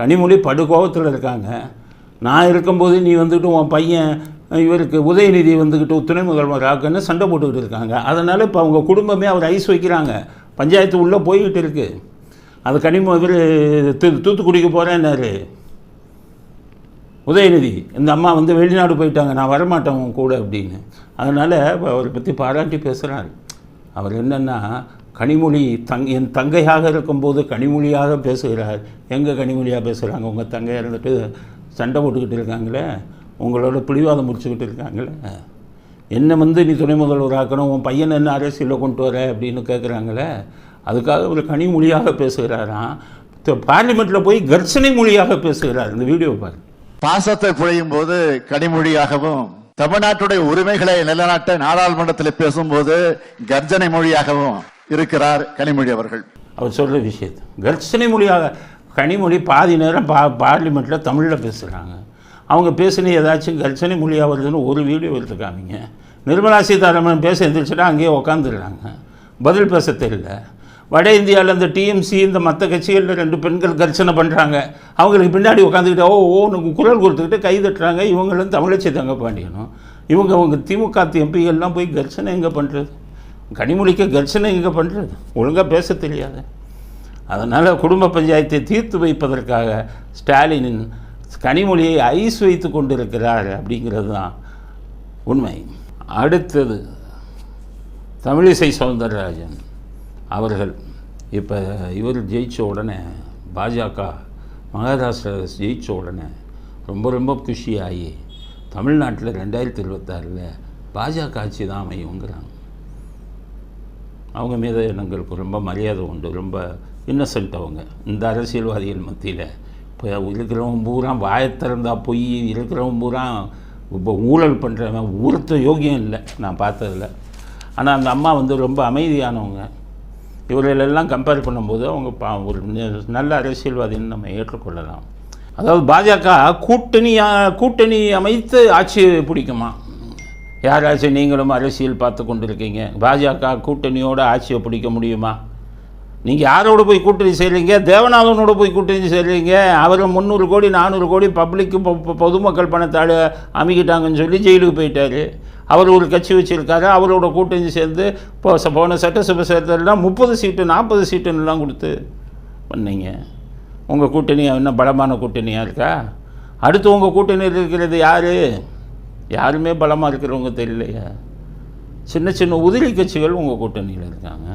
கனிமொழி படுகோபத்தில் இருக்காங்க. நான் இருக்கும்போது நீ வந்துட்டு உன் பையன் இவருக்கு உதயநிதி வந்துக்கிட்டு துணை முதல்வர் ஆக்குன்னு சண்டை போட்டுக்கிட்டு இருக்காங்க. அதனால் இப்போ அவங்க குடும்பமே அவர் ஐஸ் வைக்கிறாங்க. பஞ்சாயத்து உள்ளே போய்கிட்டு இருக்கு. அது கனிம இவர் தூ தூத்துக்குடிக்கு போகிறேன்னாரு உதயநிதி இந்த அம்மா வந்து வெளிநாடு போயிட்டாங்க நான் வரமாட்டேன் உன் கூட அப்படின்னு. அதனால் அவரை பற்றி பாராட்டி பேசுகிறாரு அவர் என்னென்னா கனிமொழி தங் என் தங்கையாக இருக்கும்போது கனிமொழியாக பேசுகிறார். எங்கே கனிமொழியாக பேசுகிறாங்க உங்கள் தங்கையாக இருந்துட்டு சண்டை போட்டுக்கிட்டு இருக்காங்களே? உங்களோட பிடிவாதம் முடிச்சுக்கிட்டு இருக்காங்களே? என்ன வந்து நீ துணை முதல்வர் ஆக்கணும்? உன் பையன் என்ன அரசியலில் கொண்டு வர? அப்படின்னு கேட்குறாங்களே அதுக்காக ஒரு கனிமொழியாக பேசுகிறாராம் பார்லிமெண்ட்டில் போய் கர்ச்சனை மொழியாக பேசுகிறார். இந்த வீடியோ பாரு. பாசத்தை புழையும் போது கனிமொழியாகவும் தமிழ்நாட்டுடைய உரிமைகளை நிலைநாட்ட நாடாளுமன்றத்தில் பேசும்போது கர்ஜனை மொழியாகவும். இருக்கிறார் கனிமொழி அவர்கள். அவர் சொல்கிற விஷயத்தை. கர்ச்சனை மொழியாக கனிமொழி பாதி நேரம் பா பார்லிமெண்ட்டில் தமிழில் பேசுகிறாங்க அவங்க பேசின ஏதாச்சும் கர்ச்சனை மொழியாக வருதுன்னு ஒரு வீடியோ எடுத்துக்காமீங்க நிர்மலா சீதாராமன் பேச எழுந்திரிச்சுட்டா அங்கேயே உக்காந்துடுறாங்க. பதில் பேச தெரியல. வட இந்தியாவில் இந்த டிஎம்சி இந்த மற்ற கட்சிகளில் ரெண்டு பெண்கள் கர்ச்சனை பண்ணுறாங்க அவங்களுக்கு பின்னாடி உட்காந்துக்கிட்டு ஓ ஓன்னு குரல் கொடுத்துக்கிட்டு கை தட்டுறாங்க. இவங்களும் தமிழச்சி தங்க பாண்டியனும் இவங்க அவங்க திமுக எம்பிகள்லாம் போய் கர்ச்சனை எங்கே பண்ணுறது கனிமொழிக்கு கர்ச்சனை இங்கே பண்ணுறது ஒழுங்காக பேச தெரியாது. அதனால் குடும்ப பஞ்சாயத்தை தீர்த்து வைப்பதற்காக ஸ்டாலினின் கனிமொழியை ஐஸ் வைத்து கொண்டிருக்கிறார் அப்படிங்கிறது தான் உண்மை. அடுத்தது தமிழிசை சவுந்தரராஜன் அவர்கள். இப்போ இவர் ஜெயித்த உடனே பாஜக மகாராஷ்டிரா ஜெயித்த உடனே ரொம்ப ரொம்ப குஷியாகி தமிழ்நாட்டில் ரெண்டாயிரத்தி இருபத்தாறில் பாஜக ஆட்சி தான் அமையுங்கிறாங்க. அவங்க மீது எங்களுக்கு ரொம்ப மரியாதை உண்டு ரொம்ப இன்னசென்ட் அவங்க. இந்த அரசியல்வாதிகள் மத்தியில் இப்போ இருக்கிறவன் பூரா வாயத்திறந்தா பொய் இருக்கிறவன் பூரா இப்போ ஊழல் பண்ணுறவன் ஊரத்த யோகியம் இல்லை நான் பார்த்ததில்ல. ஆனால் அந்த அம்மா வந்து ரொம்ப அமைதியானவங்க. இவர்களெல்லாம் கம்பேர் பண்ணும்போது அவங்க பா ஒரு நல்ல அரசியல்வாதின்னு நம்ம ஏற்றுக்கொள்ளலாம். அதாவது பாஜக கூட்டணி கூட்டணி அமைத்து ஆட்சி பிடிக்குமா? யாராச்சும் நீங்களும் அரசியல் பார்த்து கொண்டிருக்கீங்க. பாஜக கூட்டணியோட ஆட்சியை பிடிக்க முடியுமா? நீங்கள் யாரோட போய் கூட்டணி செய்கிறீங்க தேவநாதனோட போய் கூட்டணி செய்கிறீங்க அவர் முந்நூறு கோடி நானூறு கோடி பப்ளிக்கு பொதுமக்கள் பணத்தால் அமைக்கிட்டாங்கன்னு சொல்லி ஜெயிலுக்கு போயிட்டார். அவர் ஒரு கட்சி வச்சுருக்காரு. அவரோட கூட்டணி சேர்ந்து இப்போ போன சட்டசபை தேர்தலாம் முப்பது சீட்டு நாற்பது சீட்டுன்னெலாம் கொடுத்து பண்ணீங்க. உங்கள் கூட்டணி என்ன பலமான கூட்டணியாக இருக்கா? அடுத்து உங்கள் கூட்டணியில் இருக்கிறது யார்? யாருமே பலமாக இருக்கிறவங்க தெரியலையா. சின்ன சின்ன உதிரி கட்சிகள் உங்கள் கூட்டணியில் இருக்காங்க.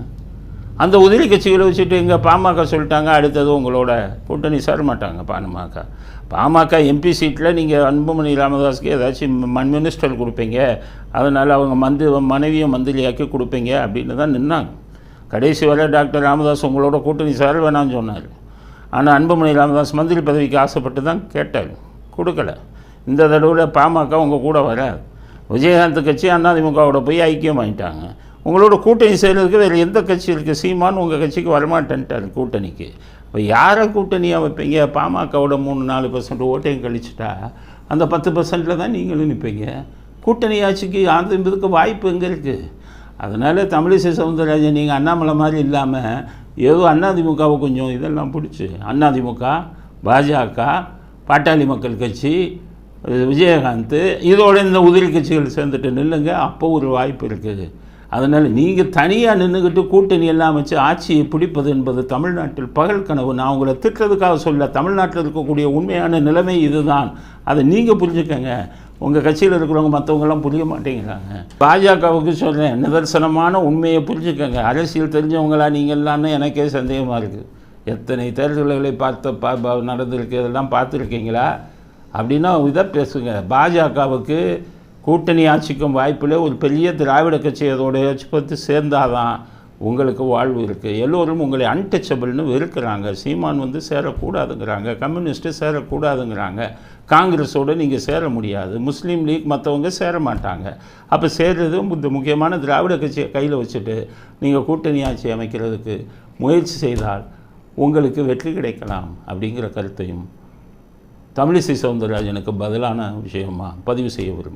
அந்த உதிரி கட்சிகளை வச்சுட்டு இங்கே பாமக சொல்லிட்டாங்க அடுத்தது உங்களோட கூட்டணி சேர மாட்டாங்க பாமக. பாமக எம்பி சீட்டில் நீங்கள் அன்புமணி ராமதாஸ்க்கு ஏதாச்சும் மண் மினிஸ்டர் கொடுப்பீங்க அதனால் அவங்க மந்திரி மனைவியை மந்திரியாக்கி கொடுப்பீங்க அப்படின்னு தான் நின்னாங்க. கடைசி வரை டாக்டர் ராமதாஸ் உங்களோட கூட்டணி சேர வேணாம்னு சொன்னார். ஆனால் அன்புமணி ராமதாஸ் மந்திரி பதவிக்கு ஆசைப்பட்டு தான் கேட்டார். கொடுக்கல. இந்த தடவை பாமக உங்கள் கூட வராது. விஜயகாந்த் கட்சி அதிமுகவோட போய் ஐக்கியம் ஆகிட்டாங்க உங்களோட கூட்டணி செய்கிறதுக்கு வேறு எந்த கட்சி இருக்குது சீமான் உங்கள் கட்சிக்கு வரமாட்டேன்ட்டார் கூட்டணிக்கு. இப்போ யாரை கூட்டணியாக வைப்பீங்க? பாமகவோட மூணு நாலு பர்சன்ட் ஓட்டையும் கழிச்சிட்டா அந்த பத்து பர்சன்ட்டில் தான் நீங்களும் நிற்பீங்க கூட்டணி ஆட்சிக்கு ஆரம்பிக்கிறதுக்கு வாய்ப்பு எங்கே இருக்குது அதனால் தமிழிசை சவுந்தரராஜன் நீங்கள் அண்ணாமலை மாதிரி இல்லாமல் ஏதோ அதிமுகவை கொஞ்சம் இதெல்லாம் பிடிச்சி. அதிமுக பாஜக பாட்டாளி மக்கள் கட்சி விஜயகாந்த் இதோட இந்த உதிரி கட்சிகள் சேர்ந்துட்டு நில்லுங்க அப்போ ஒரு வாய்ப்பு இருக்குது. அதனால் நீங்கள் தனியாக நின்றுக்கிட்டு கூட்டணி எல்லாம் வச்சு ஆட்சியை பிடிப்பது என்பது தமிழ்நாட்டில் பகல் கனவு. நான் உங்களை திட்டுறதுக்காக சொல்ல தமிழ்நாட்டில் இருக்கக்கூடிய உண்மையான நிலைமை இதுதான். அதை நீங்கள் புரிஞ்சுக்கங்க. உங்கள் கட்சியில் இருக்கிறவங்க மற்றவங்கெல்லாம் புரிய மாட்டேங்கிறாங்க. பாஜகவுக்கு சொல்கிறேன் நிதர்சனமான உண்மையை புரிஞ்சுக்கங்க. அரசியல் தெரிஞ்சவங்களா நீங்கள்லான்னு எனக்கே சந்தேகமாக இருக்குது எத்தனை தேர்தல்களை பார்த்த பா பா- நடந்திருக்கு இதெல்லாம் பார்த்துருக்கீங்களா? அப்படின்னா இதை பேசுங்க. பாஜகவுக்கு கூட்டணி ஆட்சிக்கும் வாய்ப்பில் ஒரு பெரிய திராவிட கட்சி அதோட பற்றி சேர்ந்தாதான் உங்களுக்கு வாழ்வு இருக்குது எல்லோரும் உங்களை அன்டச்சபிள்னு வெறுக்கிறாங்க. சீமான் வந்து சேரக்கூடாதுங்கிறாங்க. கம்யூனிஸ்ட்டு சேரக்கூடாதுங்கிறாங்க. காங்கிரஸோடு நீங்கள் சேர முடியாது. முஸ்லீம் லீக் மற்றவங்க சேர மாட்டாங்க. அப்போ சேர்றது இந்த முக்கியமான திராவிட கட்சியை கையில் வச்சுட்டு நீங்கள் கூட்டணி ஆட்சி அமைக்கிறதுக்கு முயற்சி செய்தால் உங்களுக்கு வெற்றி கிடைக்கலாம் அப்படிங்கிற கருத்தையும் தமிழிசை சவுந்தரராஜனுக்கு பதிலான விஷயமா? பதிவு செய்ய விரும்புகிறேன்.